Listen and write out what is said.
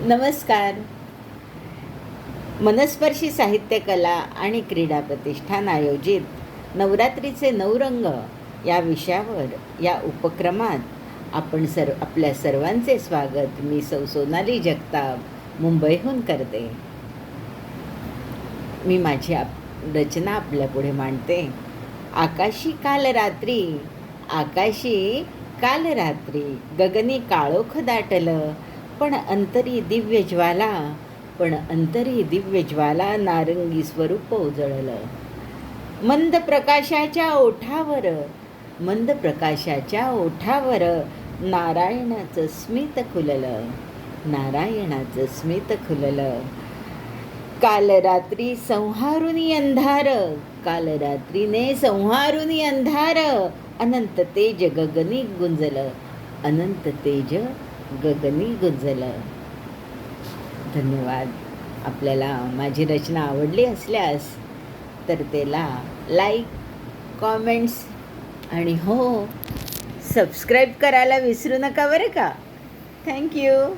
नमस्कार. मनस्पर्शी साहित्य कला आणि क्रीडा प्रतिष्ठान आयोजित नवरात्रीचे नवरंग या विषयावर या उपक्रमात आपण सर्व आपल्या सर्वांचे स्वागत. मी सौ सोनाली जगताप मुंबईहून करते. मी माझी आप रचना आपल्यापुढे मांडते. आकाशी काल रात्री आकाशी काल रात्री गगनी काळोख दाटलं पण अंतरी दिव्य ज्वाला पण अंतरी दिव्य ज्वाला नारंगी स्वरूप उजळलं. मंद प्रकाशाच्या ओठावर मंद प्रकाशाच्या ओठावर नारायणाचं स्मित खुललं नारायणाचं स्मित खुललं. काल रात्री संहारुनी अंधार काल रात्रीने संहारुनी अंधार अनंत तेज गगनी गुंजलं अनंत तेज गगनी गुंजलं. धन्यवाद. आपल्याला माझी रचना आवडली असल्यास तर त्याला लाईक कॉमेंट्स आणि हो सबस्क्राईब करायला विसरू नका बरं का? थँक्यू